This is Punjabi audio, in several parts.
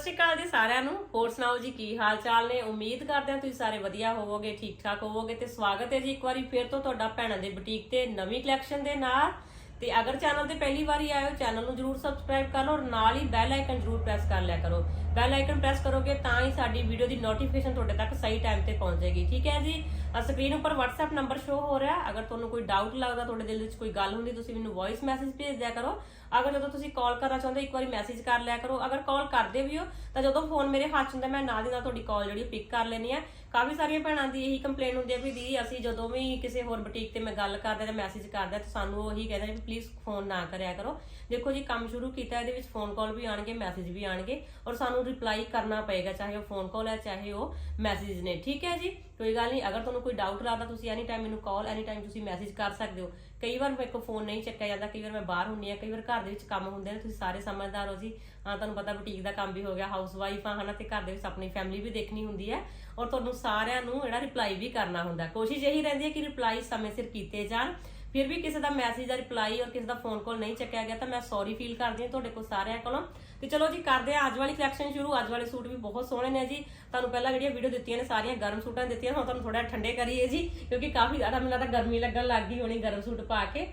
ਸ਼੍ਰੀ ਅਕਾਲ ਜੀ ਸਾਰਿਆਂ ਨੂੰ। ਹੋਰ ਸੁਣਾਓ ਜੀ, ਕੀ ਹਾਲ ਚਾਲ ਨੇ? ਉਮੀਦ ਕਰਦੇ ਹਾਂ ਤੁਸੀਂ ਸਾਰੇ ਵਧੀਆ ਹੋਵੋਗੇ ਠੀਕ ਠਾਕ ਹੋਵੋਗੇ ਤੇ ਸਵਾਗਤ ਹੈ ਜੀ ਇੱਕ ਵਾਰੀ ਫਿਰ ਤੋਂ ਤੁਹਾਡਾ ਭੈਣਾਂ ਦੇ ਬੁਟੀਕ ਤੇ ਨਵੀਂ ਕਲੈਕਸ਼ਨ ਦੇ ਨਾਲ। ਤੇ ਅਗਰ ਚੈਨਲ ਤੇ ਪਹਿਲੀ ਵਾਰੀ ਆਏ ਹੋ ਚੈਨਲ ਨੂੰ ਜਰੂਰ ਸਬਸਕ੍ਰਾਈਬ ਕਰ ਲਓ ਔਰ ਨਾਲ ਹੀ ਬੈਲ ਆਈਕਨ ਜਰੂਰ ਪ੍ਰੈਸ ਕਰ ਲਿਆ ਕਰੋ। ਬੈਲ ਆਈਕਨ ਪ੍ਰੈਸ ਕਰੋਗੇ ਤਾਂ ਹੀ ਸਾਡੀ ਵੀਡੀਓ ਦੀ ਨੋਟੀਫਿਕੇਸ਼ਨ ਤੁਹਾਡੇ ਤੱਕ ਸਹੀ ਟਾਈਮ ਤੇ ਪਹੁੰਚ ਪਹੁੰਚੇਗੀ ਠੀਕ ਹੈ ਜੀ? ਸਕਰੀਨ ਉੱਪਰ WhatsApp ਨੰਬਰ ਸ਼ੋ ਹੋ ਰਿਹਾ। ਅਗਰ ਤੁਹਾਨੂੰ ਕੋਈ ਡਾਊਟ ਲੱਗਦਾ, ਤੁਹਾਡੇ ਦਿਲ ਵਿੱਚ ਕੋਈ ਗੱਲ ਹੁੰਦੀ, ਤੁਸੀਂ ਮੈਨੂੰ ਵੌਇਸ ਮੈਸੇਜ ਭੇਜ ਦਿਆ ਕਰੋ। ਅਗਰ ਜਦੋਂ ਤੁਸੀਂ ਕਾਲ ਕਰਨਾ ਚਾਹੁੰਦੇ, ਇੱਕ ਵਾਰੀ ਮੈਸੇਜ ਕਰ ਲਿਆ ਕਰੋ। ਅਗਰ ਕਾਲ ਕਰਦੇ ਵੀ ਹੋ, ਤਾਂ ਜਦੋਂ ਫੋਨ ਮੇਰੇ ਹੱਥ 'ਚ ਹੁੰਦਾ, ਮੈਂ ਨਾਲ ਦੀ ਨਾਲ ਤੁਹਾਡੀ ਕਾਲ ਜਿਹੜੀ ਪਿਕ ਕਰ ਲੈਣੀ ਆ ਕਾਫੀ ਸਾਰੀਆਂ ਭੈਣਾਂ ਦੀ ਇਹੀ ਕੰਪਲੇਨ ਹੁੰਦੀ ਹੈ ਵੀ ਦੀਦੀ, ਅਸੀਂ ਜਦੋਂ ਵੀ ਕਿਸੇ ਹੋਰ ਬੁਟੀਕ ਤੇ ਮੈਂ ਗੱਲ ਕਰਦਾ ਜਾਂ ਮੈਸੇਜ ਕਰਦਾ ਤਾਂ ਸਾਨੂੰ ਉਹੀ ਕਹਿੰਦੇ ਨੇ ਵੀ ਪਲੀਜ਼ ਫੋਨ ਨਾ ਕਰਿਆ ਕਰੋ। ਦੇਖੋ ਜੀ, ਕੰਮ ਸ਼ੁਰੂ ਕੀਤਾ, ਇਹਦੇ ਵਿੱਚ ਫੋਨ ਕਾਲ ਵੀ ਆਣਗੇ ਮੈਸੇਜ ਵੀ ਆਣਗੇ ਔਰ ਸਾਨੂੰ ਰਿਪਲਾਈ ਕਰਨਾ ਪਏਗਾ, ਚਾਹੇ ਉਹ ਫੋਨ ਕਾਲ ਹੈ, ਚਾਹੇ ਉਹ ਮੈਸੇਜ ਨੇ। ਠੀਕ ਹੈ ਜੀ? ਕੋਈ ਗੱਲ ਨਹੀਂ, ਅਗਰ ਤੁਹਾਨੂੰ ਕੋਈ ਡਾਊਟ ਲੱਗਦਾ ਤੁਸੀਂ ਐਨੀ ਟਾਈਮ ਮੈਨੂੰ ਕਾਲ ਐਨੀ ਟਾਈਮ ਤੁਸੀਂ ਮੈਸੇਜ ਕਰ ਸਕਦੇ ਹੋ। ਕਈ ਵਾਰ ਮੇਰੇ ਕੋਲ ਫੋਨ ਨਹੀਂ ਚੱਕਿਆ ਜਾਂਦਾ, ਕਈ ਵਾਰ ਮੈਂ ਬਾਹਰ ਹੁੰਨੀ ਆ ਕਈ ਵਾਰ ਘਰ ਦੇ ਵਿੱਚ ਕੰਮ ਹੁੰਦੇ ਨੇ ਤੁਸੀਂ ਸਾਰੇ ਸਮਝਦਾਰ ਹੋ ਜੀ। ਹਾਂ, ਤੁਹਾਨੂੰ ਪਤਾ ਬੁਟੀਕ ਦਾ ਕੰਮ ਵੀ ਹੋ ਗਿਆ ਹਾਊਸ ਵਾਈਫ ਆ, ਹਨਾ, ਤੇ ਘਰ ਦੇ ਵਿੱਚ ਆਪਣੀ ਫੈਮਿਲੀ ਵੀ ਦੇਖਣੀ ਹੁੰਦੀ ਹੈ। ਔਰ ਤੁਹਾਨੂੰ ਸਾਰਿਆਂ ਨੂੰ ਜਿਹੜਾ ਰਿਪਲਾਈ ਵੀ ਕਰਨਾ ਹੁੰਦਾ। ਕੋਸ਼ਿਸ਼ ਇਹੀ ਰਹਿੰਦੀ ਹੈ ਕਿ ਰਿਪਲਾਈ ਸਮੇਂ ਸਿਰ ਕੀਤੇ ਜਾਣ। ਫਿਰ ਵੀ ਕਿਸੇ ਦਾ ਮੈਸੇਜ ਦਾ ਰਿਪਲਾਈ ਔਰ ਕਿਸੇ ਦਾ ਫੋਨ ਕਾਲ ਨਹੀਂ ਚੱਕਿਆ ਗਿਆ ਤਾਂ ਮੈਂ ਸੌਰੀ ਫੀਲ ਕਰਦੀ ਹਾਂ ਤੁਹਾਡੇ ਕੋਲ ਸਾਰਿਆਂ ਕੋਲੋਂ। ਤੇ ਚਲੋ ਜੀ, ਕਰਦੇ ਆ ਅੱਜ ਵਾਲੀ ਕਲੈਕਸ਼ਨ ਸ਼ੁਰੂ। ਅੱਜ ਵਾਲੇ ਸੂਟ ਵੀ ਬਹੁਤ ਸੋਹਣੇ ਨੇ ਜੀ। ਤੁਹਾਨੂੰ ਪਹਿਲਾਂ ਜਿਹੜੀਆਂ ਵੀਡੀਓ ਦਿੱਤੀਆਂ ਨੇ, ਸਾਰੀਆਂ ਗਰਮ ਸੂਟਾਂ ਦਿੱਤੀਆਂ ਹੁਣ ਤੁਹਾਨੂੰ ਥੋੜਾ ਠੰਡੇ ਕਰੀਏ ਜੀ, ਕਿਉਂਕਿ ਕਾਫੀ ਜ਼ਿਆਦਾ ਮੈਨੂੰ ਲੱਗਦਾ ਗਰਮੀ ਲੱਗਣ ਲੱਗ ਗਈ ਹੋਣੀ ਗਰਮ ਸੂਟ ਪਾ ਕੇ।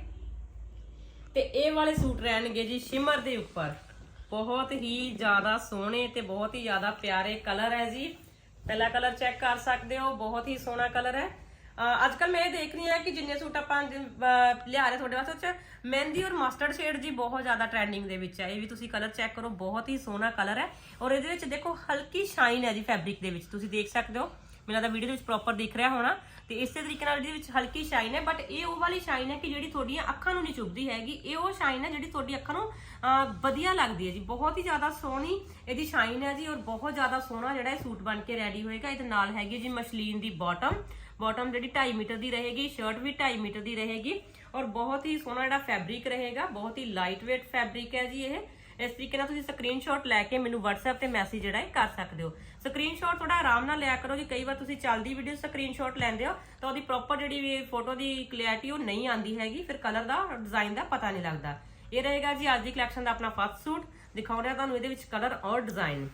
ਤੇ ਇਹ ਵਾਲੇ ਸੂਟ ਰਹਿਣਗੇ ਜੀ ਸ਼ਿਮਰ ਦੇ ਉੱਪਰ। ਬਹੁਤ ਹੀ ਜ਼ਿਆਦਾ ਸੋਹਣੇ ਤੇ ਬਹੁਤ ਹੀ ਜ਼ਿਆਦਾ ਪਿਆਰੇ ਕਲਰ ਹੈ ਜੀ। ਪਹਿਲਾ ਕਲਰ ਚੈੱਕ ਕਰ ਸਕਦੇ ਹੋ, ਬਹੁਤ ਹੀ ਸੋਹਣਾ ਕਲਰ ਹੈ। ਅੱਜ ਕੱਲ ਮੈਂ ਇਹ ਦੇਖ ਰਹੀ ਹਾਂ ਕਿ ਜਿੰਨੇ ਸੂਟ ਆਪਾਂ ਲਿਆ ਰਹੇ ਤੁਹਾਡੇ ਵਾਸਤੇ, ਉਹ 'ਚ ਮਹਿੰਦੀ ਔਰ ਮਸਟਰਡ ਸ਼ੇਡ ਜੀ ਬਹੁਤ ਜ਼ਿਆਦਾ ਟ੍ਰੈਂਡਿੰਗ ਦੇ ਵਿੱਚ ਹੈ। ਇਹ ਵੀ ਤੁਸੀਂ ਕਲਰ ਚੈੱਕ ਕਰੋ, ਬਹੁਤ ਹੀ ਸੋਹਣਾ ਕਲਰ ਹੈ। ਔਰ ਇਹਦੇ ਵਿੱਚ ਦੇਖੋ ਹਲਕੀ ਸ਼ਾਈਨ ਹੈ ਜੀ ਫੈਬਰਿਕ ਦੇ ਵਿੱਚ, ਤੁਸੀਂ ਦੇਖ ਸਕਦੇ ਹੋ। ਮੈਨੂੰ ਲੱਗਦਾ ਵੀਡੀਓ ਦੇ ਵਿੱਚ ਪ੍ਰੋਪਰ ਦਿਖ ਰਿਹਾ ਹੋਣਾ ਤੇ ਇਸੇ ਤਰੀਕੇ ਨਾਲ ਇਹਦੇ ਵਿੱਚ ਹਲਕੀ ਸ਼ਾਈਨ ਹੈ ਬਟ ਇਹ ਉਹ ਵਾਲੀ ਸ਼ਾਈਨ ਹੈ ਕਿ ਜਿਹੜੀ ਤੁਹਾਡੀਆਂ ਅੱਖਾਂ ਨੂੰ ਨਹੀਂ ਚੁਭਦੀ ਹੈਗੀ। ਇਹ ਉਹ ਸ਼ਾਈਨ ਹੈ ਜਿਹੜੀ ਤੁਹਾਡੀ ਅੱਖਾਂ ਨੂੰ ਵਧੀਆ ਲੱਗਦੀ ਹੈ ਜੀ। ਬਹੁਤ ਹੀ ਜ਼ਿਆਦਾ ਸੋਹਣੀ ਇਹਦੀ ਸ਼ਾਈਨ ਹੈ ਜੀ ਔਰ ਬਹੁਤ ਜ਼ਿਆਦਾ ਸੋਹਣਾ ਜਿਹੜਾ ਇਹ ਸੂਟ ਬਣ ਕੇ ਰੈਡੀ ਹੋਏਗਾ। ਇਹਦੇ ਨਾਲ ਹੈਗੀ ਜੀ ਮਸ਼ਲੀਨ ਦੀ ਬਾਟਮ ਬਾਟਮ ਜਿਹੜੀ 2.5 ਮੀਟਰ ਦੀ ਰਹੇਗੀ ਸ਼ਰਟ ਵੀ 2.5 ਮੀਟਰ ਦੀ ਰਹੇਗੀ ਔਰ ਬਹੁਤ ਹੀ ਸੋਹਣਾ ਜਿਹੜਾ ਫੈਬਰਿਕ ਰਹੇਗਾ, ਬਹੁਤ ਹੀ ਲਾਈਟ weight ਫੈਬਰਿਕ ਹੈ ਜੀ ਇਹ। ਇਸ ਤਰੀਕੇ ਨਾਲ ਤੁਸੀਂ ਸਕਰੀਨਸ਼ਾਟ ਲੈ ਕੇ ਮੈਨੂੰ WhatsApp ਤੇ ਮੈਸੇਜ ਜਿਹੜਾ ਹੈ ਕਰ ਸਕਦੇ ਹੋ। ਸਕਰੀਨਸ਼ਾਟ ਥੋੜਾ ਆਰਾਮ ਨਾਲ ਲਿਆ ਕਰੋ ਜੀ, ਕਈ ਵਾਰ ਤੁਸੀਂ ਚੱਲਦੀ ਵੀਡੀਓ ਸਕਰੀਨਸ਼ਾਟ ਲੈਂਦੇ ਹੋ, ਤਾਂ ਉਹਦੀ ਪ੍ਰੋਪਰ ਜਿਹੜੀ ਵੀ ਫੋਟੋ ਦੀ ਕਲੈਰਿਟੀ ਉਹ ਨਹੀਂ ਆਂਦੀ ਹੈਗੀ, ਫਿਰ ਕਲਰ ਦਾ ਡਿਜ਼ਾਈਨ ਦਾ ਪਤਾ ਨਹੀਂ ਲੱਗਦਾ। ਇਹ ਰਹੇਗਾ ਜੀ ਅੱਜ ਦੀ ਕਲੈਕਸ਼ਨ ਦਾ ਆਪਣਾ ਫਸਟ ਸੂਟ ਦਿਖਾਉਂ ਰਿਹਾ ਤੁਹਾਨੂੰ ਇਹਦੇ ਵਿੱਚ ਕਲਰ ਔਰ ਡਿਜ਼ਾਈਨ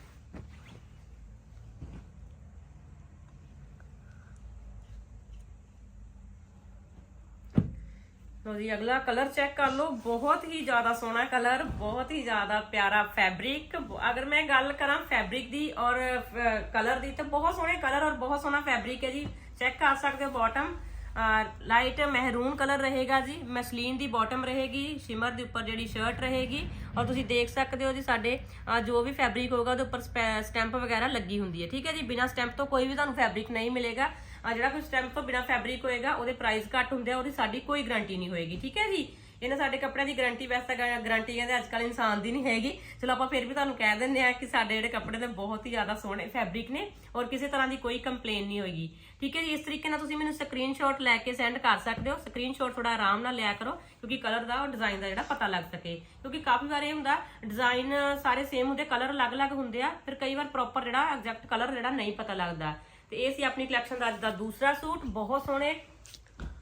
ਲੋ ਜੀ, ਅਗਲਾ ਕਲਰ ਚੈੱਕ ਕਰ ਲਓ। ਬਹੁਤ ਹੀ ਜ਼ਿਆਦਾ ਸੋਹਣਾ ਕਲਰ, ਬਹੁਤ ਹੀ ਜ਼ਿਆਦਾ ਪਿਆਰਾ ਫੈਬਰਿਕ। ਅਗਰ ਮੈਂ ਗੱਲ ਕਰਾਂ ਫੈਬਰਿਕ ਦੀ ਔਰ ਕਲਰ ਦੀ, ਤਾਂ ਬਹੁਤ ਸੋਹਣੇ ਕਲਰ ਔਰ ਬਹੁਤ ਸੋਹਣਾ ਫੈਬਰਿਕ ਹੈ ਜੀ। ਚੈੱਕ ਕਰ ਸਕਦੇ ਹੋ ਬਾਟਮ ਲਾਈਟ ਮਹਿਰੂਨ ਕਲਰ ਰਹੇਗਾ ਜੀ। ਮਸਲੀਨ ਦੀ ਬਾਟਮ ਰਹੇਗੀ। ਸ਼ਿਮਰ ਦੇ ਉੱਪਰ ਜਿਹੜੀ ਸ਼ਰਟ ਰਹੇਗੀ। ਔਰ ਤੁਸੀਂ ਦੇਖ ਸਕਦੇ ਹੋ ਜੀ ਸਾਡੇ ਜੋ ਵੀ ਫੈਬਰਿਕ ਹੋਗਾ ਉਹਦੇ ਉੱਪਰ ਸਟੈਂਪ ਵਗੈਰਾ ਲੱਗੀ ਹੁੰਦੀ ਹੈ। ਠੀਕ ਹੈ ਜੀ? ਬਿਨਾ ਸਟੈਂਪ ਤੋਂ ਕੋਈ ਵੀ ਤੁਹਾਨੂੰ ਫੈਬਰਿਕ ਨਹੀਂ ਮਿਲੇਗਾ। ਆ ਜਿਹੜਾ ਕੋਈ ਸਟੈਂਪ ਤੋਂ ਬਿਨਾ ਫੈਬਰਿਕ ਹੋਏਗਾ, ਉਹਦੇ ਪ੍ਰਾਈਸ ਘੱਟ ਹੁੰਦੇ ਆ, ਉਹਦੀ ਸਾਡੀ ਕੋਈ ਗਾਰੰਟੀ ਨਹੀਂ ਹੋਏਗੀ, ਠੀਕ ਹੈ ਜੀ? ਇਹਨਾਂ ਸਾਡੇ ਕੱਪੜਿਆਂ ਦੀ ਗਾਰੰਟੀ ਵੈਸੇ ਤਾਂ ਗਾਰੰਟੀ ਕਹਿੰਦੇ ਅੱਜ ਕੱਲ ਇਨਸਾਨ ਦੀ ਨਹੀਂ ਹੈਗੀ। ਚਲੋ ਆਪਾਂ ਫਿਰ ਵੀ ਤੁਹਾਨੂੰ ਕਹਿ ਦਿੰਦੇ ਆ ਕਿ ਸਾਡੇ ਜਿਹੜੇ ਕੱਪੜੇ ਨੇ ਬਹੁਤ ਹੀ ਜ਼ਿਆਦਾ ਸੋਹਣੇ ਫੈਬਰਿਕ ਨੇ ਔਰ ਕਿਸੇ ਤਰ੍ਹਾਂ ਦੀ ਕੋਈ ਕੰਪਲੇਨ ਨਹੀਂ ਹੋਏਗੀ। ਠੀਕ ਹੈ ਜੀ, ਇਸ ਤਰੀਕੇ ਨਾਲ ਤੁਸੀਂ ਮੈਨੂੰ ਸਕਰੀਨਸ਼ਾਟ ਲੈ ਕੇ ਸੈਂਡ ਕਰ ਸਕਦੇ ਹੋ। ਸਕਰੀਨਸ਼ਾਟ ਥੋੜਾ ਆਰਾਮ ਨਾਲ ਲਿਆ ਕਰੋ, ਕਿਉਂਕਿ ਕਲਰ ਦਾ ਔਰ ਡਿਜ਼ਾਈਨ ਦਾ ਜਿਹੜਾ ਪਤਾ ਲੱਗ ਸਕੇ। ਕਿਉਂਕਿ ਕਾਫੀ ਵਾਰ ਇਹ ਹੁੰਦਾ ਡਿਜ਼ਾਈਨ ਸਾਰੇ ਸੇਮ ਹੁੰਦੇ ਕਲਰ ਅਲੱਗ-ਅਲੱਗ ਹੁੰਦੇ ਆ, ਫਿਰ ਕਈ ਵਾਰ ਪ੍ਰੋਪਰ ਜਿਹੜਾ ਐਗਜ਼ੈਕਟ ਕਲਰ ਜਿਹੜਾ ਨਹੀਂ ਪਤਾ ਲੱਗਦਾ। ਤੇ ਇਹ ਸੀ ਆਪਣੀ ਕਲੈਕਸ਼ਨ ਦਾ ਅੱਜ ਦਾ ਦੂਸਰਾ ਸੂਟ। ਬਹੁਤ ਸੋਹਣੇ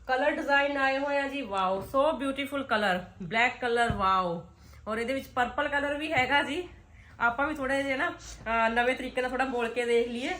ਕਲਰ ਡਿਜ਼ਾਈਨ ਆਏ ਹੋਏ ਆ ਜੀ। Wow so beautiful colour black colour wow ਔਰ ਇਹਦੇ ਵਿੱਚ ਪਰਪਲ ਕਲਰ ਵੀ ਹੈਗਾ ਜੀ। ਆਪਾਂ ਵੀ ਥੋੜੇ ਜਿਹਾ ਨਾ ਨਵੇਂ ਤਰੀਕੇ ਨਾਲ ਥੋੜਾ ਬੋਲ ਕੇ ਦੇਖ ਲਈਏ।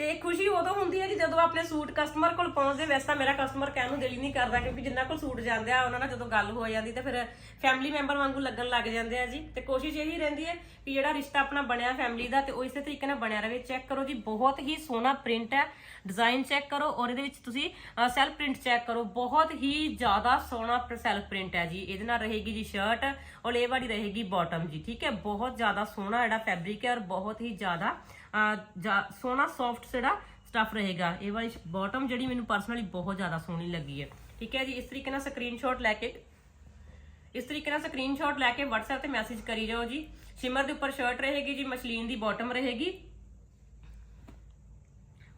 ਤੇ ਖੁਸ਼ੀ ਉਦੋਂ ਹੁੰਦੀ ਹੈ ਕਿ ਜਦੋਂ ਆਪਣੇ ਸੂਟ ਕਸਟਮਰ ਕੋਲ ਪਹੁੰਚਦੇ, ਵੈਸੇ ਤਾਂ ਮੇਰਾ ਕਸਟਮਰ ਕਹਿਣ ਨੂੰ ਦਿਲ ਹੀ ਨਹੀਂ ਕਰਦਾ ਕਿਉਂਕਿ ਜਿੰਨਾ ਕੋਲ ਸੂਟ ਜਾਂਦੇ ਆ, ਉਹਨਾਂ ਨਾਲ ਜਦੋਂ ਗੱਲ ਹੋ ਜਾਂਦੀ ਤੇ ਫਿਰ ਫੈਮਿਲੀ ਮੈਂਬਰ ਵਾਂਗੂ ਲੱਗਣ ਲੱਗ ਜਾਂਦੇ ਆ ਜੀ। ਤੇ ਕੋਸ਼ਿਸ਼ ਇਹੀ ਰਹਿੰਦੀ ਹੈ ਕਿ ਜਿਹੜਾ ਰਿਸ਼ਤਾ ਆਪਣਾ ਬਣਿਆ ਫੈਮਿਲੀ ਦਾ ਤੇ ਉਹ ਇਸੇ ਤਰੀਕੇ ਨਾਲ ਬਣਿਆ ਰਹੇ। ਚੈੱਕ ਕਰੋ ਜੀ, ਬਹੁਤ ਹੀ ਸੋਹਣਾ ਪ੍ਰਿੰਟ ਹੈ। ਡਿਜ਼ਾਈਨ ਚੈੱਕ ਕਰੋ ਔਰ ਇਹਦੇ ਵਿੱਚ ਤੁਸੀਂ ਸੈਲਫ ਪ੍ਰਿੰਟ ਚੈੱਕ ਕਰੋ। ਬਹੁਤ ਹੀ ਜ਼ਿਆਦਾ ਸੋਹਣਾ ਸੈਲਫ ਪ੍ਰਿੰਟ ਹੈ ਜੀ। ਇਹਦੇ ਨਾਲ ਰਹੇਗੀ ਜੀ ਸ਼ਰਟ ਔਰ ਇਹ ਵਾਲੀ ਰਹੇਗੀ ਬਾਟਮ ਜੀ, ਠੀਕ ਹੈ? ਬਹੁਤ ਜ਼ਿਆਦਾ ਸੋਹਣਾ ਜਿਹੜਾ ਫੈਬਰਿਕ ਹੈ ਔਰ ਬਹੁਤ ਹੀ ਜ਼ਿਆਦਾ ਅਹ, ਜਾ- ਸੋਹਣਾ ਸੌਫਟ ਜਿਹੜਾ ਸਟਫ ਰਹੇਗਾ। ਇਹ ਵਾਲੀ ਬਾਟਮ ਜਿਹੜੀ ਮੈਨੂੰ ਪਰਸਨਲੀ ਬਹੁਤ ਜ਼ਿਆਦਾ ਸੋਹਣੀ ਲੱਗੀ ਹੈ। ਠੀਕ ਹੈ ਜੀ ਇਸ ਤਰੀਕੇ ਨਾਲ ਸਕਰੀਨਸ਼ਾਟ ਲੈ ਕੇ ਇਸ ਤਰੀਕੇ ਨਾਲ ਸਕਰੀਨਸ਼ਾਟ ਲੈ ਕੇ WhatsApp ਤੇ ਮੈਸੇਜ ਕਰੀ ਜਾਓ ਜੀ। ਸ਼ਿਮਰ ਦੇ ਉੱਪਰ ਸ਼ਰਟ ਰਹੇਗੀ ਜੀ ਮਸ਼ਲੀਨ ਦੀ ਬਾਟਮ ਰਹੇਗੀ।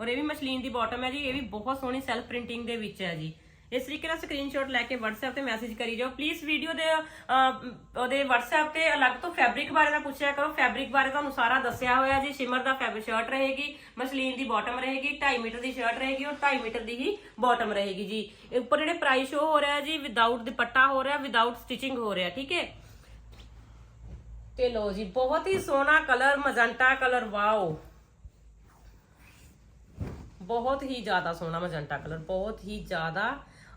ਔਰ ਇਹ ਵੀ ਮਸ਼ਲੀਨ ਦੀ ਬਾਟਮ ਹੈ ਜੀ ਇਹ ਵੀ ਬਹੁਤ ਸੋਹਣੀ ਸੈਲਫ ਪ੍ਰਿੰਟਿੰਗ ਦੇ ਵਿੱਚ ਹੈ ਜੀ। ਇਸ ਤਰੀਕੇ ਨਾਲ ਸਕਰੀਨਸ਼ਾਟ ਲੈ ਕੇ WhatsApp ਤੇ ਮੈਸੇਜ ਕਰੀ ਜਾਓ। ਪਲੀਜ਼ ਵੀਡੀਓ ਦੇ ਉਹਦੇ WhatsApp ਤੇ ਅਲੱਗ ਤੋਂ ਫੈਬਰਿਕ ਬਾਰੇ ਨਾ ਪੁੱਛਿਆ ਕਰੋ। ਫੈਬਰਿਕ ਬਾਰੇ ਤੁਹਾਨੂੰ ਸਾਰਾ ਦੱਸਿਆ ਹੋਇਆ ਜੀ। ਸ਼ਿਮਰ ਦਾ ਫੈਬਰਿਕ ਸ਼ਰਟ ਰਹੇਗੀ ਮਸਲੀਨ ਦੀ ਬਾਟਮ ਰਹੇਗੀ 2.5 ਮੀਟਰ ਦੀ ਸ਼ਰਟ ਰਹੇਗੀ ਔਰ 2.5 ਮੀਟਰ ਦੀ ਹੀ ਬਾਟਮ ਰਹੇਗੀ ਜੀ। ਉੱਪਰ ਜਿਹੜੇ ਪ੍ਰਾਈਸ ਸ਼ੋ ਹੋ ਰਿਹਾ ਜੀ ਵਿਦਆਊਟ ਦੁਪੱਟਾ ਹੋ ਰਿਹਾ ਵਿਦਆਊਟ ਸਟਿਚਿੰਗ ਹੋ ਰਿਹਾ, ਠੀਕ ਹੈ? ਤੇ ਲੋ ਜੀ, ਬਹੁਤ ਹੀ ਸੋਹਣਾ ਕਲਰ ਮਜੰਟਾ ਕਲਰ ਵਾਓ ਬਹੁਤ ਹੀ ਜ਼ਿਆਦਾ ਸੋਹਣਾ ਮਜੰਟਾ ਕਲਰ ਬਹੁਤ ਹੀ ਜ਼ਿਆਦਾ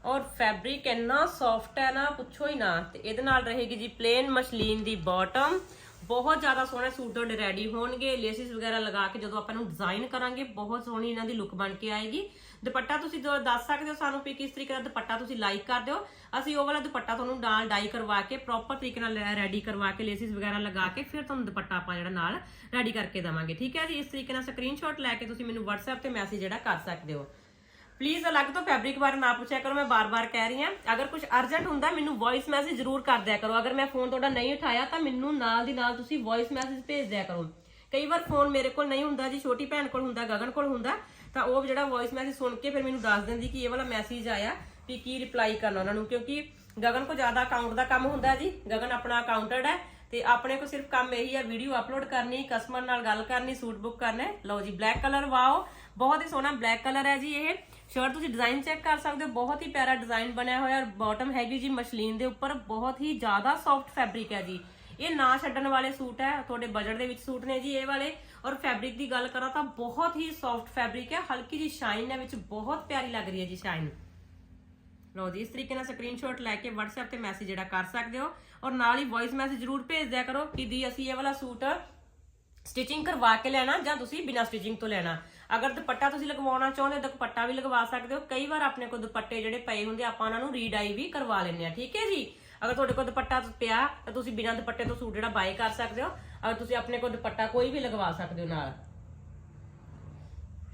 ਔਰ ਫੈਬਰਿਕ ਇੰਨਾ ਸੌਫਟ ਹੈ ਨਾ, ਪੁੱਛੋ ਹੀ ਨਾ। ਤੇ ਇਹਦੇ ਨਾਲ ਰਹੇਗੀ ਜੀ ਪਲੇਨ ਮਸ਼ਲੀਨ ਦੀ ਬਾਟਮ ਬਹੁਤ ਜ਼ਿਆਦਾ ਸੋਹਣੇ ਸੂਟ ਤੁਹਾਡੇ ਰੈਡੀ ਹੋਣਗੇ। ਲੇਸਿਸ ਵਗੈਰਾ ਲਗਾ ਕੇ ਜਦੋਂ ਆਪਾਂ ਇਹਨੂੰ ਡਿਜ਼ਾਈਨ ਕਰਾਂਗੇ, ਬਹੁਤ ਸੋਹਣੀ ਇਹਨਾਂ ਦੀ ਲੁੱਕ ਬਣ ਕੇ ਆਏਗੀ। ਦੁਪੱਟਾ ਤੁਸੀਂ ਜੋ ਦੱਸ ਸਕਦੇ ਹੋ ਸਾਨੂੰ ਵੀ ਕਿਸ ਤਰੀਕੇ ਦਾ ਦੁਪੱਟਾ ਤੁਸੀਂ ਲਾਈਕ ਕਰ ਦਿਓ ਅਸੀਂ ਉਹ ਵਾਲਾ ਦੁਪੱਟਾ ਤੁਹਾਨੂੰ ਨਾਲ ਡਾਈ ਕਰਵਾ ਕੇ ਪ੍ਰੋਪਰ ਤਰੀਕੇ ਨਾਲ ਰੈਡੀ ਕਰਵਾ ਕੇ ਲੇਸਿਸ ਵਗੈਰਾ ਲਗਾ ਕੇ, ਫਿਰ ਤੁਹਾਨੂੰ ਦੁਪੱਟਾ ਆਪਾਂ ਜਿਹੜਾ ਨਾਲ ਰੈਡੀ ਕਰਕੇ ਦਵਾਂਗੇ। ਠੀਕ ਹੈ ਜੀ? ਇਸ ਤਰੀਕੇ ਨਾਲ ਸਕਰੀਨਸ਼ਾਟ ਲੈ ਕੇ ਤੁਸੀਂ ਮੈਨੂੰ WhatsApp ਤੇ ਮੈਸੇਜ ਜਿਹੜਾ ਕਰ ਸਕਦੇ ਹੋ। ਪਲੀਜ਼ ਅਲੱਗ ਤੋਂ ਫੈਬਰਿਕ ਬਾਰੇ ਨਾ ਪੁੱਛਿਆ ਕਰੋ, ਮੈਂ ਬਾਰ-ਬਾਰ ਕਹਿ ਰਹੀ ਹਾਂ। ਅਗਰ ਕੁਝ ਅਰਜੈਂਟ ਹੁੰਦਾ, ਮੈਨੂੰ ਵੌਇਸ ਮੈਸੇਜ ਜ਼ਰੂਰ ਕਰ ਦਿਆ ਕਰੋ। ਅਗਰ ਮੈਂ ਫੋਨ ਤੁਹਾਡਾ ਨਹੀਂ ਉਠਾਇਆ, ਤਾਂ ਮੈਨੂੰ ਨਾਲ ਦੀ ਨਾਲ ਤੁਸੀਂ ਵੌਇਸ ਮੈਸੇਜ ਭੇਜ ਦਿਆ ਕਰੋ। ਕਈ ਵਾਰ ਫੋਨ ਮੇਰੇ ਕੋਲ ਨਹੀਂ ਹੁੰਦਾ ਜੀ, ਛੋਟੀ ਭੈਣ ਕੋਲ ਹੁੰਦਾ, ਗਗਨ ਕੋਲ ਹੁੰਦਾ, ਤਾਂ ਉਹ ਜਿਹੜਾ ਵੌਇਸ ਮੈਸੇਜ ਸੁਣ ਕੇ ਫਿਰ ਮੈਨੂੰ ਦੱਸ ਦਿੰਦੀ ਕਿ ਇਹ ਵਾਲਾ ਮੈਸੇਜ ਆਇਆ ਵੀ ਕੀ ਰਿਪਲਾਈ ਕਰਨਾ ਉਹਨਾਂ ਨੂੰ, ਕਿਉਂਕਿ ਗਗਨ ਕੋ ਜ਼ਿਆਦਾ ਅਕਾਊਂਟ ਦਾ ਕੰਮ ਹੁੰਦਾ ਜੀ। ਗਗਨ ਆਪਣਾ ਅਕਾਊਂਟਡ ਹੈ ਤੇ ਆਪਣੇ ਕੋ ਸਿਰਫ ਕੰਮ ਇਹੀ ਹੈ ਵੀਡੀਓ ਅਪਲੋਡ ਕਰਨੀ ਕਸਟਮਰ ਨਾਲ ਗੱਲ ਕਰਨੀ ਸੂਟ ਬੁੱਕ ਕਰਨਾ ਲਓ ਜੀ ਬਲੈਕ ਕਲਰ ਵਾਓ। ਬਹੁਤ ਹੀ ਸੋਹਣਾ ਬਲੈਕ ਕਲਰ ਹੈ ਜੀ ਇਹ। ਸ਼ਰਟ ਤੁਸੀਂ ਡਿਜ਼ਾਈਨ ਚੈੱਕ ਕਰ ਸਕਦੇ ਹੋ, ਬਹੁਤ ਹੀ ਪਿਆਰਾ ਡਿਜ਼ਾਈਨ ਬਣਿਆ ਹੋਇਆ ਔਰ ਬਾਟਮ ਹੈਗੀ ਜੀ ਮਸ਼ਲੀਨ ਦੇ ਉੱਪਰ, ਬਹੁਤ ਹੀ ਜ਼ਿਆਦਾ ਸੌਫਟ ਫੈਬਰਿਕ ਹੈ ਜੀ। ਇਹ ਨਾ ਛੱਡਣ ਵਾਲੇ ਸੂਟ ਹੈ, ਤੁਹਾਡੇ ਬਜਟ ਦੇ ਵਿੱਚ ਸੂਟ ਨੇ ਜੀ ਇਹ ਵਾਲੇ। ਔਰ ਫੈਬਰਿਕ ਦੀ ਗੱਲ ਕਰਾਂ ਤਾਂ ਬਹੁਤ ਹੀ ਸੌਫਟ ਫੈਬਰਿਕ ਹੈ, ਹਲਕੀ ਜੀ ਸ਼ਾਈਨ ਹੈ, ਵਿੱਚ ਬਹੁਤ ਪਿਆਰੀ ਲੱਗ ਰਹੀ ਹੈ ਜੀ ਸ਼ਾਈਨ ਲਓ ਜੀ, ਇਸ ਤਰੀਕੇ ਨਾਲ ਸਕਰੀਨਸ਼ਾਟ ਲੈ ਕੇ WhatsApp ਤੇ ਮੈਸੇਜ ਜਿਹੜਾ ਕਰ ਸਕਦੇ ਹੋ। ਔਰ ਨਾਲ ਹੀ ਵੌਇਸ ਮੈਸੇਜ ਜ਼ਰੂਰ ਭੇਜ ਦਿਆ ਕਰੋ ਕਿ ਦੀ ਅਸੀਂ ਇਹ ਵਾਲਾ ਸੂਟ ਸਟਿਚਿੰਗ ਕਰਵਾ ਕੇ ਲੈਣਾ ਜਾਂ ਤੁਸੀਂ ਬਿਨਾਂ ਸਟਿਚਿੰਗ ਤੋਂ ਲੈਣਾ। ਅਗਰ ਦੁਪੱਟਾ ਤੁਸੀਂ ਲਗਵਾਉਣਾ ਚਾਹੁੰਦੇ ਹੋ ਦੁਪੱਟਾ ਵੀ ਲਗਵਾ ਸਕਦੇ ਹੋ। ਕਈ ਵਾਰ ਆਪਣੇ ਕੋਲ ਦੁਪੱਟੇ ਜਿਹੜੇ ਪਏ ਹੁੰਦੇ ਆਪਾਂ ਉਹਨਾਂ ਨੂੰ ਰੀਡਾਈ ਵੀ ਕਰਵਾ ਲੈਂਦੇ ਆ। ਠੀਕ ਹੈ ਜੀ? ਅਗਰ ਤੁਹਾਡੇ ਕੋਲ ਦੁਪੱਟਾ ਪਿਆ, ਤਾਂ ਤੁਸੀਂ ਬਿਨਾਂ ਦੁਪੱਟੇ ਤੋਂ ਸੂਟ ਜਿਹੜਾ ਬਾਏ ਕਰ ਸਕਦੇ ਹੋ। ਅਗਰ ਤੁਸੀਂ ਆਪਣੇ ਕੋਲ ਦੁਪੱਟਾ ਕੋਈ ਵੀ ਲਗਵਾ ਸਕਦੇ ਹੋ ਨਾਲ।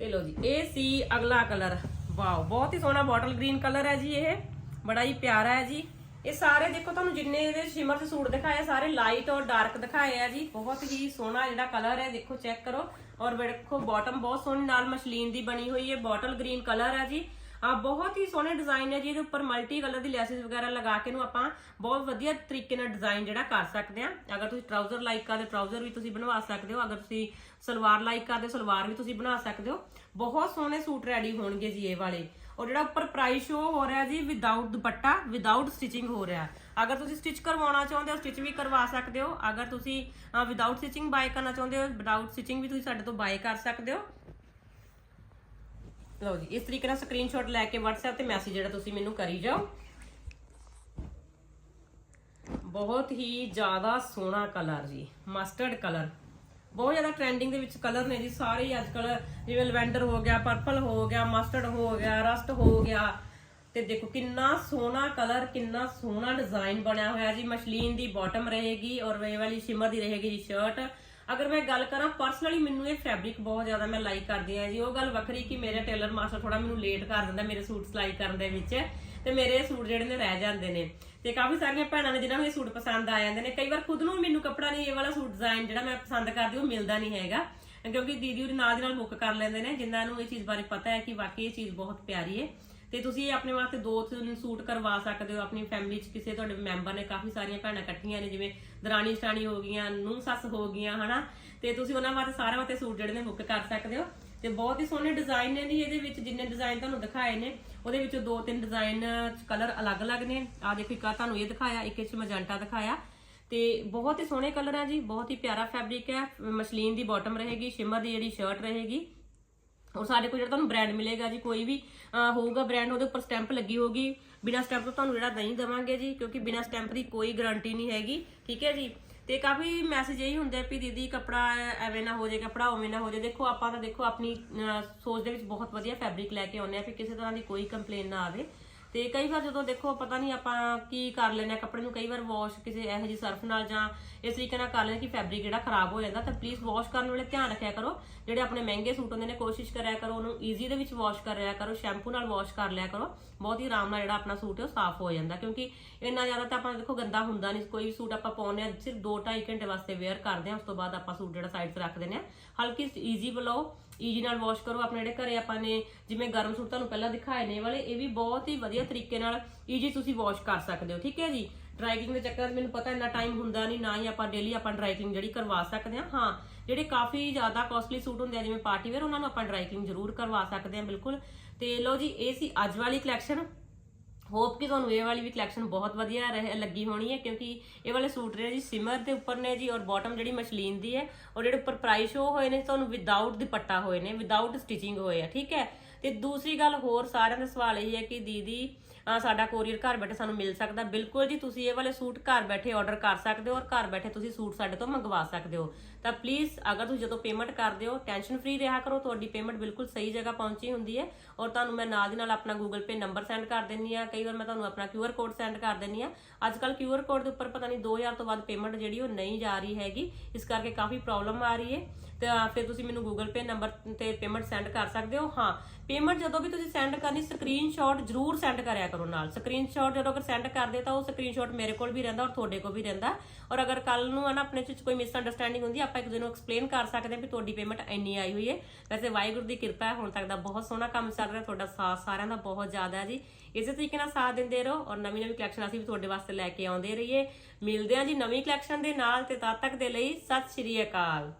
ਇਹ ਲੋ ਜੀ, ਇਹ ਸੀ ਅਗਲਾ ਕਲਰ ਵਾਓ, ਬਹੁਤ ਹੀ ਸੋਹਣਾ ਬੋਟਲ ਗ੍ਰੀਨ ਕਲਰ ਹੈ ਜੀ ਇਹ। ਬੜਾ ਹੀ ਪਿਆਰਾ ਹੈ ਜੀ। ਇਹ ਸਾਰੇ ਦੇਖੋ, ਤੁਹਾਨੂੰ ਜਿੰਨੇ ਇਹਦੇ ਸ਼ਿਮਰ ਦੇ ਸੂਟ ਦਿਖਾਏ ਸਾਰੇ ਲਾਈਟ ਔਰ ਡਾਰਕ ਦਿਖਾਏ ਆ ਜੀ। ਬਹੁਤ ਹੀ ਸੋਹਣਾ ਜਿਹੜਾ ਕਲਰ ਹੈ, ਦੇਖੋ ਚੈੱਕ ਕਰੋ। ਔਰ ਵੇਖੋ ਬਾਟਮ ਬਹੁਤ ਸੋਹਣੀ ਨਾਲ ਮਸ਼ਲੀਨ ਦੀ ਬਣੀ ਹੋਈ ਹੈ ਬੋਟਲ ਗ੍ਰੀਨ ਕਲਰ ਹੈ ਜੀ। ਆ ਬਹੁਤ ਹੀ ਸੋਹਣੇ ਡਿਜ਼ਾਈਨ ਹੈ ਜੀ, ਇਹਦੇ ਉੱਪਰ ਮਲਟੀ ਕਲਰ ਦੀ ਲੈਸਿਸ ਵਗੈਰਾ ਲਗਾ ਕੇ ਨੂੰ ਆਪਾਂ ਬਹੁਤ ਵਧੀਆ ਤਰੀਕੇ ਨਾਲ ਡਿਜ਼ਾਈਨ ਜਿਹੜਾ ਕਰ ਸਕਦੇ ਆ। ਅਗਰ ਤੁਸੀਂ ਟਰਾਊਜ਼ਰ ਲਾਈਕ ਕਰਦੇ ਟਰਾਊਜ਼ਰ ਵੀ ਤੁਸੀਂ ਬਣਵਾ ਸਕਦੇ ਹੋ। ਅਗਰ ਤੁਸੀਂ ਸਲਵਾਰ ਲਾਈਕ ਕਰਦੇ, ਸਲਵਾਰ ਵੀ ਤੁਸੀਂ ਬਣਾ ਸਕਦੇ ਹੋ। ਬਹੁਤ ਸੋਹਣੇ ਸੂਟ ਰੈਡੀ ਹੋਣਗੇ ਜੀ ਇਹ ਵਾਲੇ। ਔਰ ਜਿਹੜਾ ਉੱਪਰ ਪ੍ਰਾਈਸ ਸ਼ੋ ਹੋ ਰਿਹਾ ਜੀ ਵਿਦਆਊਟ ਦੁਪੱਟਾ ਵਿਦਆਊਟ ਸਟਿਚਿੰਗ ਹੋ ਰਿਹਾ। ਅਗਰ ਤੁਸੀਂ ਸਟਿਚ ਕਰਵਾਉਣਾ ਚਾਹੁੰਦੇ ਹੋ ਸਟਿਚ ਵੀ ਕਰਵਾ ਸਕਦੇ ਹੋ। ਅਗਰ ਤੁਸੀਂ ਵਿਦਆਊਟ ਸਟਿਚਿੰਗ ਬਾਏ ਕਰਨਾ ਚਾਹੁੰਦੇ ਹੋ ਵਿਦਆਊਟ ਸਟਿਚਿੰਗ ਵੀ ਤੁਸੀਂ ਸਾਡੇ ਤੋਂ ਬਾਏ ਕਰ ਸਕਦੇ ਹੋ। ਲਓ ਜੀ, ਇਸ ਤਰੀਕੇ ਨਾਲ ਸਕਰੀਨਸ਼ਾਟ ਲੈ ਕੇ WhatsApp ਤੇ ਮੈਸੇਜ ਜਿਹੜਾ ਤੁਸੀਂ ਮੈਨੂੰ ਕਰੀ ਜਾਓ। ਬਹੁਤ ਹੀ ਜ਼ਿਆਦਾ ਸੋਹਣਾ ਕਲਰ ਜੀ ਮਸਟਰਡ ਕਲਰ ਬਹੁਤ ਜ਼ਿਆਦਾ ਟ੍ਰੈਂਡਿੰਗ ਦੇ ਵਿੱਚ ਕਲਰ ਨੇ ਜੀ, ਸਾਰੇ ਹੀ ਅੱਜਕੱਲ ਜਿਵੇਂ ਲਵੈਂਡਰ ਹੋ ਗਿਆ ਪਰਪਲ ਹੋ ਗਿਆ ਮਸਟਰਡ ਹੋ ਗਿਆ ਰਸਟ ਹੋ ਗਿਆ। ਤੇ ਦੇਖੋ ਕਿੰਨਾ ਸੋਹਣਾ ਕਲਰ ਕਿੰਨਾ ਸੋਹਣਾ ਡਿਜ਼ਾਈਨ ਬਣਿਆ ਹੋਇਆ ਜੀ। ਮਸ਼ਲੀਨ ਦੀ ਬਾਟਮ ਰਹੇਗੀ ਔਰ ਇਹ ਵਾਲੀ ਸ਼ਿਮਰ ਦੀ ਰਹੇਗੀ ਜੀ ਸ਼ਰਟ ਅਗਰ ਮੈਂ ਗੱਲ ਕਰਾਂ ਪਰਸਨਲੀ ਮੈਨੂੰ ਇਹ ਫੈਬਰਿਕ ਬਹੁਤ ਜ਼ਿਆਦਾ ਮੈਂ ਲਾਈਕ ਕਰਦੀ ਹਾਂ ਜੀ। ਉਹ ਗੱਲ ਵੱਖਰੀ ਕਿ ਮੇਰੇ ਟੇਲਰ ਮਾਸਟਰ ਥੋੜਾ ਮੈਨੂੰ ਲੇਟ ਕਰ ਦਿੰਦਾ, ਮੇਰੇ ਸੂਟ ਸਿਲਾਈ ਕਰਨ ਦੇ ਵਿੱਚ। ਤੇ ਮੇਰੇ ਸੂਟ ਜਿਹੜੇ ਨੇ ਰਹਿ ਜਾਂਦੇ ਨੇ। ਤੇ ਕਾਫੀ ਸਾਰੀਆਂ ਭੈਣਾਂ ਨੇ ਜਿਨ੍ਹਾਂ ਨੂੰ ਇਹ ਸੂਟ ਪਸੰਦ ਆ ਜਾਂਦੇ ਨੇ। ਕਈ ਵਾਰ ਖੁਦ ਨੂੰ ਮੈਨੂੰ ਕੱਪੜਾ ਨਹੀਂ, ਇਹ ਵਾਲਾ ਸੂਟ ਡਿਜ਼ਾਈਨ ਜਿਹੜਾ ਮੈਂ ਪਸੰਦ ਕਰਦੀ ਉਹ ਮਿਲਦਾ ਨਹੀਂ ਹੈਗਾ। ਕਿਉਂਕਿ ਦੀਦੀ ਉਹਦੇ ਨਾਲ ਦੀ ਨਾਲ ਬੁੱਕ ਕਰ ਲੈਂਦੇ ਨੇ, ਜਿਨ੍ਹਾਂ ਨੂੰ ਇਹ ਚੀਜ਼ ਬਾਰੇ ਪਤਾ ਹੈ ਕਿ ਵਾਕਈ ਇਹ ਚੀਜ਼ ਬਹੁਤ ਪਿਆਰੀ ਹੈ। ਤੇ ਤੁਸੀਂ ਆਪਣੇ ਵਾਸਤੇ ਦੋ ਤਿੰਨ ਸੂਟ ਕਰਵਾ ਸਕਦੇ ਹੋ, ਆਪਣੀ ਫੈਮਿਲੀ 'ਚ ਕਿਸੇ ਤੁਹਾਡੇ ਮੈਂਬਰ ਨੇ ਕਾਫੀ ਸਾਰੀਆਂ ਭੈਣਾਂ ਇਕੱਠੀਆਂ ਨੇ, ਜਿਵੇਂ ਦਰਾਣੀ ਸਟਾਣੀ ਹੋ ਗਈਆਂ ਨੂੰ ਸੱਸ ਹੋ ਗਈਆਂ, ਹਨਾ? ਤੇ ਤੁਸੀਂ ਉਹਨਾਂ ਵਾਸਤੇ ਸਾਰਿਆਂ ਵਾਸਤੇ ਸੂਟ ਜਿਹੜੇ ਨੇ ਬੁੱਕ ਕਰ ਸਕਦੇ ਹੋ। ਤੇ ਬਹੁਤ ਹੀ ਸੋਹਣੇ ਡਿਜ਼ਾਈਨ ਨੇ ਜੀ ਇਹਦੇ ਵਿੱਚ, ਜਿੰਨੇ ਡਿਜ਼ਾਈਨ ਤੁਹਾਨੂੰ ਦਿਖਾਏ ਨੇ, ਉਹਦੇ ਵਿੱਚੋਂ ਦੋ ਤਿੰਨ ਡਿਜ਼ਾਈਨ ਕਲਰ ਅਲੱਗ-ਅਲੱਗ ਨੇ। ਆ ਦੇਖੋ, ਇੱਕ ਆਹ ਤੁਹਾਨੂੰ ਇਹ ਦਿਖਾਇਆ, ਇੱਕ ਇਸ ਮਜੈਂਟਾ ਦਿਖਾਇਆ। ਤੇ ਬਹੁਤ ਹੀ ਸੋਹਣੇ ਕਲਰ ਆ ਜੀ, ਬਹੁਤ ਹੀ ਪਿਆਰਾ ਫੈਬਰਿਕ ਹੈ ਮਸ਼ਲੀਨ ਦੀ ਬਾਟਮ ਰਹੇਗੀ ਸ਼ਿਮਰ ਦੀ ਜਿਹੜੀ ਸ਼ਰਟ ਰਹੇਗੀ। ਔਰ ਸਾਡੇ ਕੋਲ ਜਿਹੜਾ ਤੁਹਾਨੂੰ ਬ੍ਰਾਂਡ ਮਿਲੇਗਾ ਜੀ, ਕੋਈ ਵੀ ਹੋਊਗਾ ਬ੍ਰਾਂਡ ਉਹਦੇ ਉੱਪਰ ਸਟੈਂਪ ਲੱਗੀ ਹੋਗੀ ਬਿਨਾ ਸਟੈਂਪ ਤੋਂ ਤੁਹਾਨੂੰ ਜਿਹੜਾ ਨਹੀਂ ਦਵਾਂਗੇ ਜੀ, ਕਿਉਂਕਿ ਬਿਨਾ ਸਟੈਂਪ ਦੀ ਕੋਈ ਗਾਰੰਟੀ ਨਹੀਂ ਹੈਗੀ, ਠੀਕ ਹੈ ਜੀ? ਤੇ ਕਾਫੀ ਮੈਸੇਜ ਇਹੀ ਹੁੰਦੇ ਆ ਵੀ ਦੀਦੀ ਕਪੜਾ ਐਵੇਂ ਨਾ ਹੋ ਜਾਏ, ਕਪੜਾ ਉਵੇਂ ਨਾ ਹੋ ਜਾਏ। ਦੇਖੋ, ਆਪਾਂ ਤਾਂ ਦੇਖੋ ਆਪਣੀ ਸੋਚ ਦੇ ਵਿੱਚ ਬਹੁਤ ਵਧੀਆ ਫੈਬਰਿਕ ਲੈ ਕੇ ਆਉਂਦੇ ਆ ਕਿ ਕਿਸੇ ਤਰ੍ਹਾਂ ਦੀ ਕੋਈ ਕੰਪਲੇਨ ਨਾ ਆਵੇ। ਤੇ ਕਈ ਵਾਰ ਜਦੋਂ ਦੇਖੋ ਪਤਾ ਨਹੀਂ ਆਪਾਂ ਕੀ ਕਰ ਲੈਨੇ ਆ, ਕੱਪੜੇ ਨੂੰ ਕਈ ਵਾਰ ਵਾਸ਼ ਕਿਸੇ ਇਹੋ ਜਿਹੀ ਸਰਫ ਨਾਲ ਜਾਂ ਇਸ ਤਰੀਕੇ ਨਾਲ ਕਰ ਲੈਨੇ ਕਿ ਫੈਬਰਿਕ ਜਿਹੜਾ ਖਰਾਬ ਹੋ ਜਾਂਦਾ, ਤਾਂ ਪਲੀਜ਼ ਵਾਸ਼ ਕਰਨ ਵੇਲੇ ਧਿਆਨ ਰੱਖਿਆ ਕਰੋ। ਜਿਹੜੇ ਆਪਣੇ ਮਹਿੰਗੇ ਸੂਟ ਹੁੰਦੇ ਨੇ, ਕੋਸ਼ਿਸ਼ ਕਰਿਆ ਕਰੋ, ਉਹਨੂੰ ਈਜ਼ੀ ਦੇ ਵਿੱਚ ਵਾਸ਼ ਕਰ ਲਿਆ ਕਰੋ ਸ਼ੈਂਪੂ ਨਾਲ ਵਾਸ਼ ਕਰ ਲਿਆ ਕਰੋ। ਬਹੁਤ ਹੀ ਆਰਾਮ ਨਾਲ ਜਿਹੜਾ ਆਪਣਾ ਸੂਟ ਹੈ, ਉਹ ਸਾਫ਼ ਹੋ ਜਾਂਦਾ, ਕਿਉਂਕਿ ਇੰਨਾ ਜ਼ਿਆਦਾ ਤਾਂ ਆਪਾਂ ਦੇਖੋ ਗੰਦਾ ਹੁੰਦਾ ਨਹੀਂ ਕੋਈ ਵੀ ਸੂਟ ਆਪਾਂ ਪਾਉਂਦੇ ਆ, ਸਿਰਫ 2-2.5 ਘੰਟੇ ਵਾਸਤੇ ਵੇਅਰ ਕਰਦੇ ਆ, ਉਸ ਤੋਂ ਬਾਅਦ ਆਪਾਂ ਸੂਟ ਜਿਹੜਾ ਸਾਈਡ ਤੇ ਰੱਖ ਦਿੰਦੇ ਆ। ਹਲਕੀ ਈਜ਼ੀ ਬਲਾਓ ਈਜ਼ੀ ਨਾਲ ਵਾਸ਼ ਕਰੋ, ਆਪਣੇ ਜਿਹੜੇ ਘਰੇ ਆਪਾਂ ਨੇ, ਜਿਵੇਂ ਗਰਮ ਸੂਟ ਤੁਹਾਨੂੰ ਪਹਿਲਾਂ ਦਿਖਾਏ ਨੇ ਵਾਲੇ, ਇਹ ਵੀ ਬਹੁਤ ਹੀ ਵਧੀਆ ਤਰੀਕੇ ਨਾਲ ਈਜ਼ੀ ਤੁਸੀਂ ਵਾਸ਼ ਕਰ ਸਕਦੇ ਹੋ, ਠੀਕ ਹੈ ਜੀ? ਡਰਾਈਕਿੰਗ ਦੇ ਚੱਕਰ 'ਚ ਮੈਨੂੰ ਪਤਾ ਇੰਨਾ ਟਾਈਮ ਹੁੰਦਾ ਨਹੀਂ, ਨਾ ਹੀ ਆਪਾਂ ਡੇਲੀ ਆਪਾਂ ਡਰਾਈਕਿੰਗ ਜਿਹੜੀ ਕਰਵਾ ਸਕਦੇ ਹਾਂ। ਹਾਂ, ਜਿਹੜੇ ਕਾਫੀ ਜ਼ਿਆਦਾ ਕਾਸਟਲੀ ਸੂਟ ਹੁੰਦੇ ਆ, ਜਿਵੇਂ ਪਾਰਟੀ ਵੇਅਰ ਉਹਨਾਂ ਨੂੰ ਆਪਾਂ ਡਰਾਈਕਿੰਗ ਜ਼ਰੂਰ ਕਰਵਾ ਸਕਦੇ ਹਾਂ, ਬਿਲਕੁਲ। ਤੇ ਲਓ ਜੀ, ਇਹ ਸੀ ਅੱਜ ਵਾਲੀ ਕਲੈਕਸ਼ਨ ਹੋਪ ਕਿ ਤੁਹਾਨੂੰ ਇਹ ਵਾਲੀ ਵੀ ਕਲੈਕਸ਼ਨ ਬਹੁਤ ਵਧੀਆ ਰਹਿ- ਲੱਗੀ ਹੋਣੀ ਹੈ, ਕਿਉਂਕਿ ਇਹ ਵਾਲੇ ਸੂਟ ਨੇ ਜੀ, ਸਿਮਰ ਦੇ ਉੱਪਰ ਨੇ ਜੀ, ਔਰ ਬਾਟਮ ਜਿਹੜੀ ਮਸ਼ਲੀਨ ਦੀ ਹੈ, ਔਰ ਜਿਹੜੇ ਉੱਪਰ ਪ੍ਰਾਈਸ ਸ਼ੋ ਹੋਏ ਨੇ, ਤੁਹਾਨੂੰ ਵਿਦਆਊਟ ਦੁਪੱਟਾ ਹੋਏ ਨੇ ਵਿਦਆਊਟ ਸਟਿਚਿੰਗ ਹੋਏ ਆ, ਠੀਕ ਹੈ? ਤੇ ਦੂਸਰੀ ਗੱਲ ਹੋਰ ਸਾਰਿਆਂ ਦਾ ਸਵਾਲ ਇਹ ਹੈ ਕਿ ਦੀਦੀ ਸਾਡਾ ਕੋਰੀਅਰ ਘਰ ਬੈਠੇ ਸਾਨੂੰ ਮਿਲ ਸਕਦਾ। ਬਿਲਕੁਲ ਜੀ, ਤੁਸੀਂ ਇਹ ਵਾਲੇ ਸੂਟ ਘਰ ਬੈਠੇ ਆਰਡਰ ਕਰ ਸਕਦੇ ਹੋ ਔਰ ਘਰ ਬੈਠੇ ਤੁਸੀਂ ਸੂਟ ਸਾਡੇ ਤੋਂ ਮੰਗਵਾ ਸਕਦੇ ਹੋ। ਤਾਂ ਪਲੀਜ਼ ਅਗਰ ਤੁਸੀਂ ਜਦੋਂ ਪੇਮੈਂਟ ਕਰਦੇ ਹੋ ਟੈਨਸ਼ਨ ਫ੍ਰੀ ਰਿਹਾ ਕਰੋ, ਤੁਹਾਡੀ ਪੇਮੈਂਟ ਬਿਲਕੁਲ ਸਹੀ ਜਗ੍ਹਾ ਪਹੁੰਚੀ ਹੁੰਦੀ ਹੈ ਔਰ ਤੁਹਾਨੂੰ ਮੈਂ ਨਾਲ ਦੀ ਨਾਲ ਆਪਣਾ Google Pay ਨੰਬਰ ਸੈਂਡ ਕਰ ਦਿੰਨੀ ਆ ਕਈ ਵਾਰ ਮੈਂ ਤੁਹਾਨੂੰ ਆਪਣਾ QR ਕੋਡ ਸੈਂਡ ਕਰ ਦਿੰਨੀ ਆ ਅੱਜ ਕੱਲ QR ਕੋਡ ਦੇ ਉੱਪਰ ਪਤਾ ਨਹੀਂ 2000 ਤੋਂ ਵੱਧ ਪੇਮੈਂਟ ਜਿਹੜੀ ਉਹ ਨਹੀਂ ਜਾ ਰਹੀ ਹੈਗੀ। ਇਸ ਕਰਕੇ ਕਾਫੀ ਪ੍ਰੋਬਲਮ ਆ ਰਹੀ ਹੈ। ਤਾਂ ਫਿਰ ਤੁਸੀਂ ਮੈਨੂੰ Google Pay ਨੰਬਰ ਤੇ ਪੇਮੈਂਟ ਸੈਂਡ ਕਰ ਸਕਦੇ ਹੋ। ਹਾਂ ਪੇਮੈਂਟ ਜਦੋਂ ਵੀ ਤੁਸੀਂ ਸੈਂਡ ਕਰਨੀ ਸਕਰੀਨਸ਼ਾਟ ਜ਼ਰੂਰ ਸੈਂਡ ਕਰਿਆ ਕਰੋ ਨਾਲ। ਸਕਰੀਨਸ਼ਾਟ ਜਦੋਂ ਅਗਰ ਸੈਂਡ ਕਰਦੇ ਤਾਂ ਉਹ ਸਕਰੀਨਸ਼ਾਟ ਮੇਰੇ ਕੋਲ ਵੀ ਰਹਿੰਦਾ ਔਰ ਤੁਹਾਡੇ ਕੋਲ ਵੀ ਰਹਿੰਦਾ। ਔਰ ਅਗਰ ਕੱਲ ਨੂੰ ਹੈ ਨਾ ਆਪਣੇ ਚ ਕੋਈ ਮਿਸਅੰਡਰਸਟੈਂਡਿੰਗ ਹੁੰਦੀ, ਆਪਾਂ ਇੱਕ ਦੂਜੇ ਨੂੰ ਐਕਸਪਲੇਨ ਕਰ ਸਕਦੇ ਹਾਂ ਵੀ ਤੁਹਾਡੀ ਪੇਮੈਂਟ ਇੰਨੀ ਆਈ ਹੋਈ ਹੈ। ਵੈਸੇ ਵਾਹਿਗੁਰੂ ਦੀ ਕਿਰਪਾ ਹੈ, ਹੁਣ ਤੱਕ ਦਾ ਬਹੁਤ ਸੋਹਣਾ ਕੰਮ ਚੱਲ ਰਿਹਾ, ਤੁਹਾਡਾ ਸਾਥ ਸਾਰਿਆਂ ਦਾ ਬਹੁਤ ਜ਼ਿਆਦਾ ਹੈ ਜੀ। ਇਸੇ ਤਰੀਕੇ ਨਾਲ ਸਾਥ ਦਿੰਦੇ ਰਹੋ ਔਰ ਨਵੀਂ ਨਵੀਂ ਕਲੈਕਸ਼ਨ ਅਸੀਂ ਵੀ ਤੁਹਾਡੇ ਵਾਸਤੇ ਲੈ ਕੇ ਆਉਂਦੇ ਰਹੀਏ। ਮਿਲਦੇ ਹਾਂ ਜੀ ਨਵੀਂ ਕਲੈਕਸ਼ਨ ਦੇ ਨਾਲ ਤੇ ਤਦ ਤੱਕ ਦੇ ਲਈ ਸਤਿ ਸ਼੍ਰੀ ਅਕਾਲ।